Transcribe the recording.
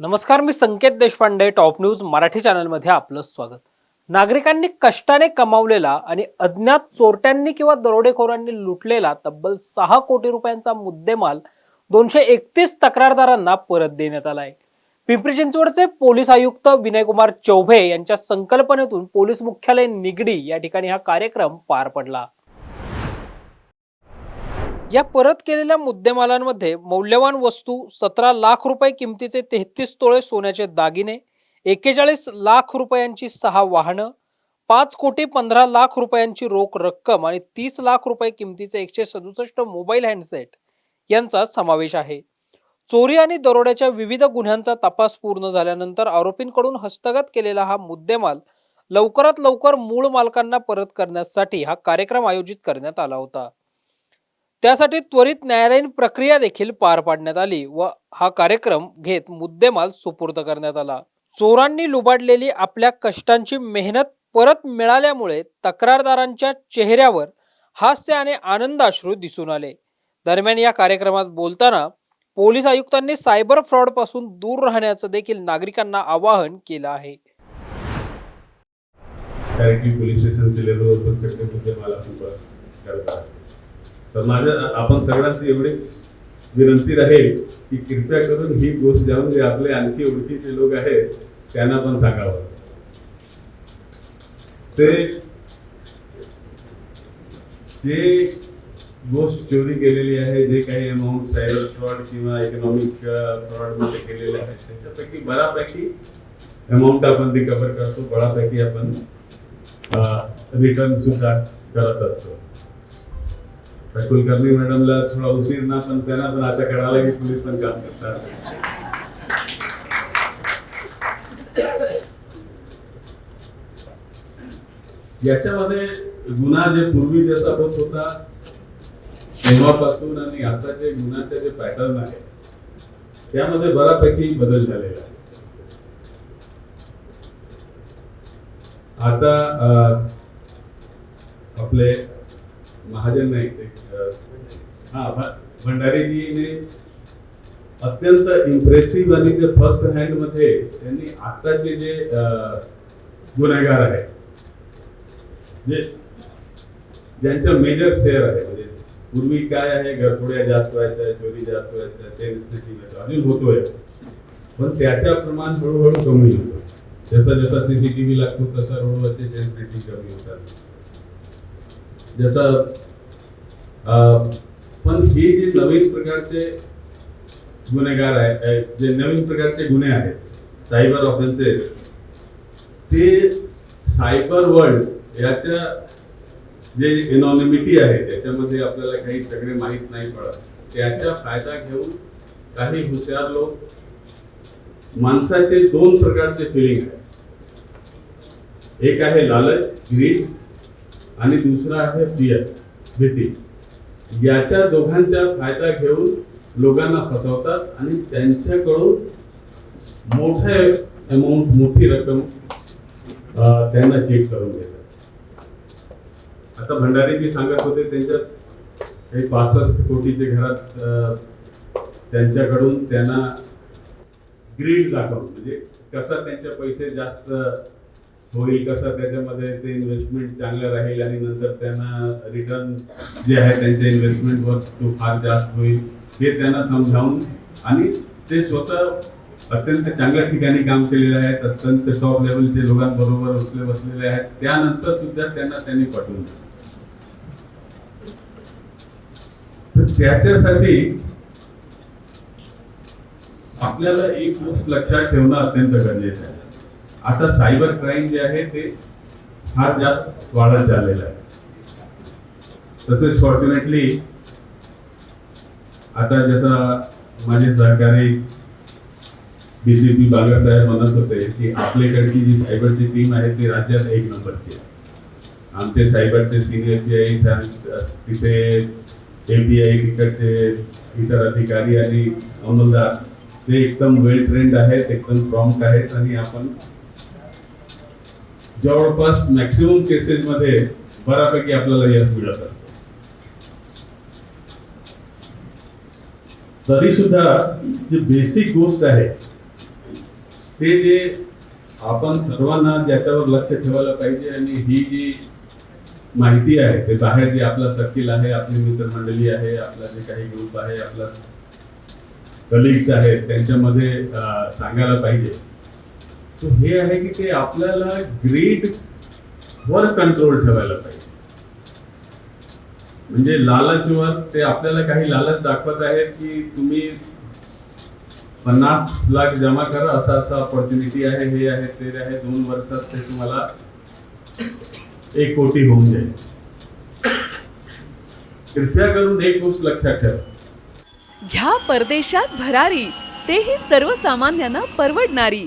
नमस्कार मी Sanket Deshpande top news Marathi चॅनलमध्ये आपलं स्वागत. नागरिकांनी कष्टाने कमावलेला आणि अज्ञात चोरट्यांनी किंवा दरोडेखोरांनी लुटलेला तब्बल सहा कोटी रुपयांचा मुद्देमाल दोनशे एकतीस तक्रारदारांना परत देण्यात आलाय. पिंपरी चिंचवडचे पोलीस आयुक्त विनयकुमार चौभे यांच्या संकल्पनेतून पोलीस मुख्यालय निगडी या ठिकाणी हा कार्यक्रम पार पडला. या परत केलेल्या मुद्देमालांमध्ये मौल्यवान वस्तू सतरा लाख रुपये किमतीचे तेहतीस तोळे सोन्याचे दागिने एक्केचाळीस लाख रुपयांची सहा वाहनं पाच कोटी पंधरा लाख रुपयांची रोख रक्कम आणि तीस लाख रुपये किमतीचे एकशे सदुसष्ट मोबाईल हँडसेट यांचा समावेश आहे. चोरी आणि दरोड्याच्या विविध गुन्ह्यांचा तपास पूर्ण झाल्यानंतर आरोपींकडून हस्तगत केलेला हा मुद्देमाल लवकरात लवकर मूळ मालकांना परत करण्यासाठी हा कार्यक्रम आयोजित करण्यात आला होता. त्यासाठी त्वरित न्यायालयीन प्रक्रिया देखील पार पाडण्यात आली व हा कार्यक्रम घेत मुद्देमाल सुपूर्द करण्यात आला. चोरांनी लुबाडलेली आपल्या कष्टांची मेहनत परत मिळाल्यामुळे तक्रारदारांच्या चेहऱ्यावर हास्य आणि आनंदाश्रू दिसून आले. दरम्यान या कार्यक्रमात बोलताना पोलीस आयुक्तांनी सायबर फ्रॉडपासून दूर राहण्याचं देखील नागरिकांना आवाहन केलं आहे. पोलीस स्टेशनच्या लेवलवर पण सगळे मुद्दे मला खूप करतात तर माझ्या आपण सगळ्यांची एवढी विनंती राहील की कृपया करून ही गोष्ट जाऊन जे आपले आणखी ओळखीचे लोक आहेत त्यांना पण सांगावं. ते जे गोष्ट चोरी केलेली आहे जे काही अमाऊंट सायबर फ्रॉड किंवा इकॉनॉमिक फ्रॉड uh, मध्ये केलेले आहे त्याच्यापैकी बऱ्यापैकी अमाऊंट आपण रिकवर करतो बऱ्यापैकी आपण uh, रिटर्न सुद्धा करत असतो. कुलकर्णी मॅडमला थोडा उशीर ना पण त्यांना पण आता कळालं की पोलीस पण काम करतात. याच्यामध्ये गुन्हा जे पूर्वी जसा होत होता तेव्हापासून आणि आताचे गुन्ह्याचे जे पॅटर्न आहे त्यामध्ये बऱ्यापैकी बदल झालेला आहे. आता आपले महाजन नाही हा भ- भंडारीजीने अत्यंत इम्प्रेसिव्ह आणि ते फर्स्ट हँडमध्ये त्यांनी आताचे जे गुन्हेगार आहेत जे ज्यांचं मेजर शेअर आहे म्हणजे पूर्वी काय आहे घरफोड्या जास्त व्हायच्या चोरी जास्त व्हायच्या ते व्हायचं अजून होतोय. पण त्याच्या प्रमाण हळूहळू कमी होतं. जसा जसा सीसीटीव्ही लागतो तसा रोडवरचे सेन्सिटिव्ही कमी होतात. जसं अं, पण हे जे नवीन प्रकारचे गुन्हेगार आहेत जे नवीन प्रकारचे गुन्हे आहेत सायबर ऑफेन्सेस ते सायबर वर्ल्ड याच्या जे एनॉनिमिटी आहे त्याच्यामध्ये आपल्याला काही सगळे माहीत नाही पडत. त्याचा फायदा घेऊन काही हुशार लोक माणसाचे दोन प्रकारचे फिलिंग आहे. एक आहे लालच ग्रीड आणि दुसरा आहे फिअर भीती. याच्या दोघांचा फायदा घेऊन लोकांना फसवतात आणि त्यांच्याकडून मोठ्या अमाऊंट मोठी रक्कम त्यांना चेक करून देतात आता भंडारीजी सांगत होते त्यांच्यात काही पासष्ट कोटीचे घरात त्यांच्याकडून त्यांना ग्रीड दाखवून म्हणजे कसा त्यांचे पैसे जास्त होईल कसं त्याच्यामध्ये ते इन्व्हेस्टमेंट चांगलं राहील आणि नंतर त्यांना रिटर्न जे आहे त्यांच्या इन्व्हेस्टमेंटवर तो फार जास्त होईल हे त्यांना समजावून आणि ते स्वतः अत्यंत चांगल्या ठिकाणी काम केलेले आहेत अत्यंत टॉप लेवलचे लोकांबरोबर बसले बसलेले आहेत. त्यानंतर सुद्धा त्यांना त्यांनी पाठवून तर त्याच्यासाठी आपल्याला एक गोष्ट लक्षात ठेवणं अत्यंत गरजेचं आहे. आता सायबर क्राईम जे आहे ते फार जास्त वाढत चाललेलं आहे. तसेच फॉर्च्युनेटली आता जसं माझे सहकारी डीसीपी बागासाहेब म्हणत होते की आपल्याकडची जी सायबरची टीम आहे ती राज्यात एक नंबरची आहे. आमचे सायबरचे सिनियर जे आहे तिथे एपीआय तिकडचे इतर अधिकारी आणि अंमलदार ते एकदम वेल ट्रेंड आहेत एकदम प्रॉम्प्ट आहेत आणि आपण जवळपास मॅक्सिमम केसेस मध्ये बऱ्यापैकी आपल्याला यश मिळत असतं. तरी सुद्धा जी बेसिक गोष्ट आहे ते जे आपण सर्वांना ज्याच्यावर लक्ष ठेवायला पाहिजे आणि ही जी माहिती आहे ते बाहेर जे आपला सर्किल आहे आपली मित्रमंडळी आहे आपला जे काही ग्रुप आहे आपला कलिग्स आहेत त्यांच्यामध्ये सांगायला पाहिजे. हे आहे की ते आपल्याला ग्रीड वर कंट्रोल ठेवायला पाहिजे. म्हणजे लालचवर ते आपल्याला काही लालच दाखवत आहेत की तुम्ही पन्नास लाख जमा करा असा असा ऑपॉर्च्युनिटी आहे हे आहे ते आहे दोन वर्षात ते तुम्हाला एक कोटी होऊन जाईल. कृपया करून एक गोष्ट लक्षात ठेवा. घ्या परदेशात भरारी तेही सर्वसामान्यांना परवडणारी.